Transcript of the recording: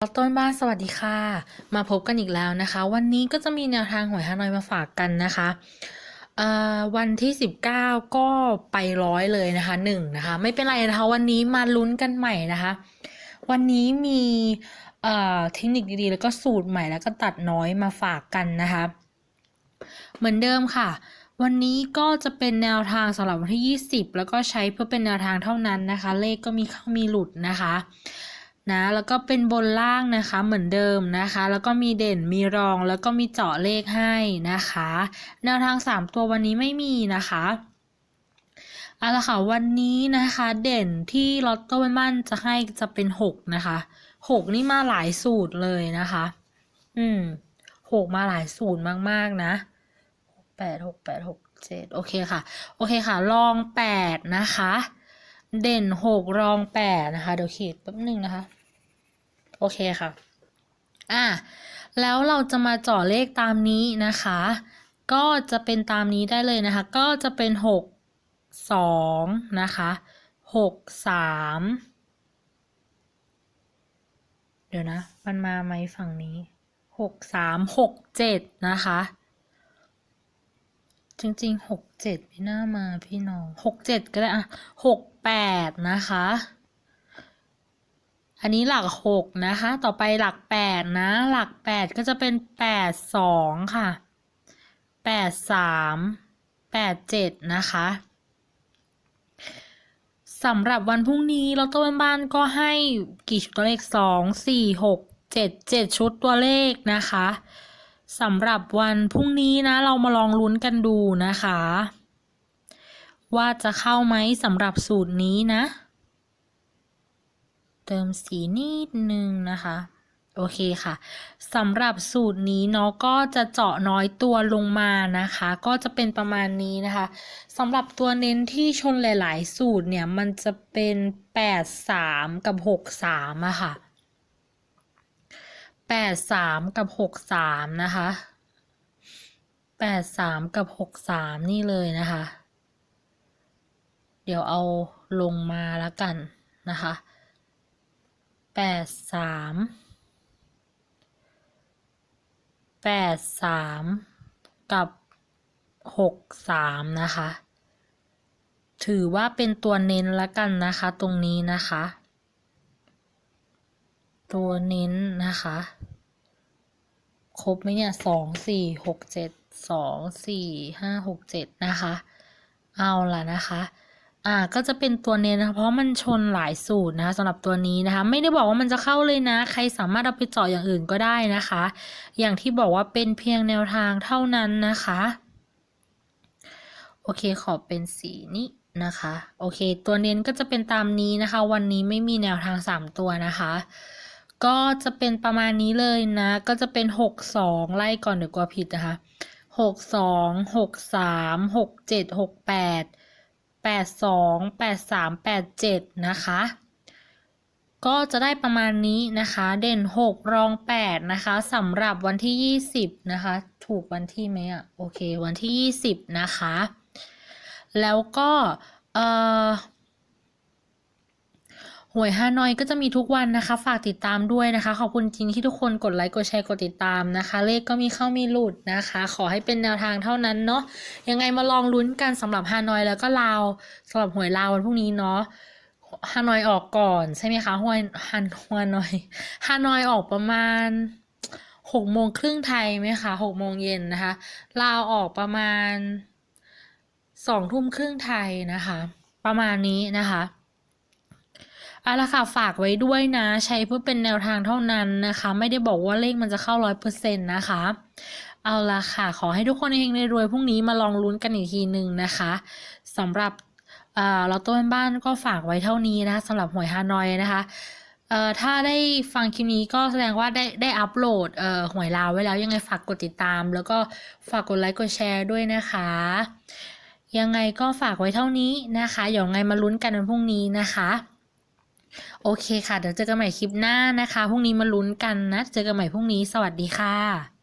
เราต้นบ้านสวัสดีค่ะ มาพบกันอีกแล้วนะคะ วันนี้ก็จะมีแนวทางหวยฮานอยมาฝากกันนะคะวันที่ 19 ก็ไปร้อยเลยนะคะหนึ่งนะคะ ไม่เป็นไรนะคะ วันนี้มาลุ้นกันใหม่นะคะ วันนี้มีเอ่อเทคนิคดีๆ แล้วก็สูตรใหม่แล้วก็ตัดน้อยมาฝากกันนะคะ เหมือนเดิมค่ะ วันนี้ก็จะเป็นแนวทางสำหรับวันที่ 20 แล้วก็ใช้เพื่อเป็นแนวทางเท่านั้นนะคะ เลขก็มีเข้ามีหลุดนะคะ นะแล้วก็เป็นบนล่างนะคะเหมือนเดิมนะคะ แล้วก็มีเด่นมีรองแล้วก็มีเจาะเลขให้นะคะ แนวทาง 3 ตัววันนี้ไม่มีนะคะเอาละค่ะวันนี้นะคะเด่นที่ลอตโต้บ้านจะให้จะเป็น6นะคะ6นี่มาหลายสูตรเลยนะคะ อืม6มาหลายสูตรมากๆนะแปดหกแปดหกเจ็ดโอเคค่ะ โอเคค่ะรองแปดนะคะ เด่นหกรองแปดนะคะ เดี๋ยวเขีดแป๊บหนึ่งนะคะ โอเคค่ะอะแล้วเราจะมาเจาะเลขตามนี้นะคะ ก็จะเป็นตามนี้ได้เลยนะคะ ก็จะเป็นหกสองนะคะหกสามเดี๋ยวนะ มันมาไหมฝั่งนี้หกสามหกเจ็ดนะคะ จริงๆหกเจ็ดไม่น่ามาพี่น้องหกเจ็ดก็ได้อะหกแปดนะคะ อันนี้หลักหกนะคะ ต่อไปหลักแปดนะ หลักแปดก็จะเป็นแปดสองค่ะแปดสามแปดเจ็ดนะคะสำหรับวันพรุ่งนี้เราตัวบ้านก็ให้กี่ชุดตัวเลขสองสี่หกเจ็ดเจ็ดชุดตัวเลขนะคะสำหรับวันพรุ่งนี้นะ เรามาลองลุ้นกันดูนะคะ ว่าจะเข้าไหมสำหรับสูตรนี้นะ เติมสีนิดนึงนะคะ โอเคค่ะสำหรับสูตรนี้เนาะก็จะเจาะน้อยตัวลงมานะคะ ก็จะเป็นประมาณนี้นะคะสำหรับตัวเน้นที่ชนหลาย ๆ สูตรเนี่ยมันจะเป็น 8 3 กับ 6 3อะค่ะ 8 3 กับ 6 3 นะคะ8 3กับ6 3นี่เลยนะคะ เดี๋ยวเอาลงมาแล้วกันนะคะ แปดสามแปดสามกับหกสามนะคะ ถือว่าเป็นตัวเน้นล้วกันนะคะ ตรงนี้นะคะ ตัวเน้นนะคะ ครบไหมเนี่ยสองสี่หกเจ็ดสองสี่ห้าหกเจ็ดนะคะ เอาล่ะนะคะ อ่าก็จะเป็นตัวเน้นนะเพราะมันชนหลายสูตรนะคะสำหรับตัวนี้นะคะ ไม่ได้บอกว่ามันจะเข้าเลยนะ ใครสามารถเอาไปเจาะอย่างอื่นก็ได้นะคะ อย่างที่บอกว่าเป็นเพียงแนวทางเท่านั้นนะคะ โอเคขอเป็นสีนี้นะคะ โอเค ตัวเน้นก็จะเป็นตามนี้นะคะ วันนี้ไม่มีแนวทาง 3 ตัวนะคะ ก็จะเป็นประมาณนี้เลยนะ ก็จะเป็น 6 2 ไล่ก่อนเดี๋ยวกลัวผิดนะคะ 6 2 6 3 6 7 6 8 8 2 8 3 8 7 นะคะ ก็จะได้ประมาณนี้นะคะ เด่น 6 รอง 8 นะคะสำหรับวันที่ 20 นะคะ ถูกวันที่ไหมอะโอเค วันที่ 20 นะคะ แล้วก็ เอ่อ วยฮานอยก็จะมีทุกวันนะคะ ฝากติดตามด้วยนะคะ ขอบคุณจริงที่ทุกคนกดไลค์กดแชร์กดติดตามนะคะ เลขก็มีเข้ามีหลุดนะคะ ขอให้เป็นแนวทางเท่านั้นเนาะยังไงมาลองลุ้นกันสำหรับฮานอยแล้วก็ลาวสำหรับหวยลาววันพรุ่งนี้เนาะฮานอยออกก่อนใช่ไหมคะฮวยฮันฮานอยฮานอยออกประมาณหกโมงครึ่งไทยไหมคะหกโมงเย็นนะคะลาวออกประมาณสองทุ่มครึ่งไทยนะคะ ประมาณนี้นะคะ เอาละค่ะฝากไว้ด้วยนะ ใช้เพื่อเป็นแนวทางเท่านั้นนะคะ ไม่ได้บอกว่าเลขมันจะเข้าร้อยเปอร์เซ็นต์นะคะ เอาละค่ะ ขอให้ทุกคนเฮงรวยพรุ่งนี้มาลองลุ้นกันอีกทีหนึ่งนะคะสำหรับเราต้นบ้านก็ฝากไว้เท่านี้นะคะสำหรับหวยฮานอยนะคะเอ่อถ้าได้ฟังคลิปนี้ก็แสดงว่าได้ได้อัปโหลดเอ่อหวยลาวไว้แล้วยังไงฝากกดติดตาม แล้วก็ฝากกดไลค์กดแชร์ด้วยนะคะ ยังไงก็ฝากไว้เท่านี้นะคะเดี๋ยวไงมาลุ้นกันวันพรุ่งนี้นะคะ โอเคค่ะ เดี๋ยวเจอกันใหม่คลิปหน้านะคะ พรุ่งนี้มาลุ้นกันนะ เจอกันใหม่พรุ่งนี้ สวัสดีค่ะ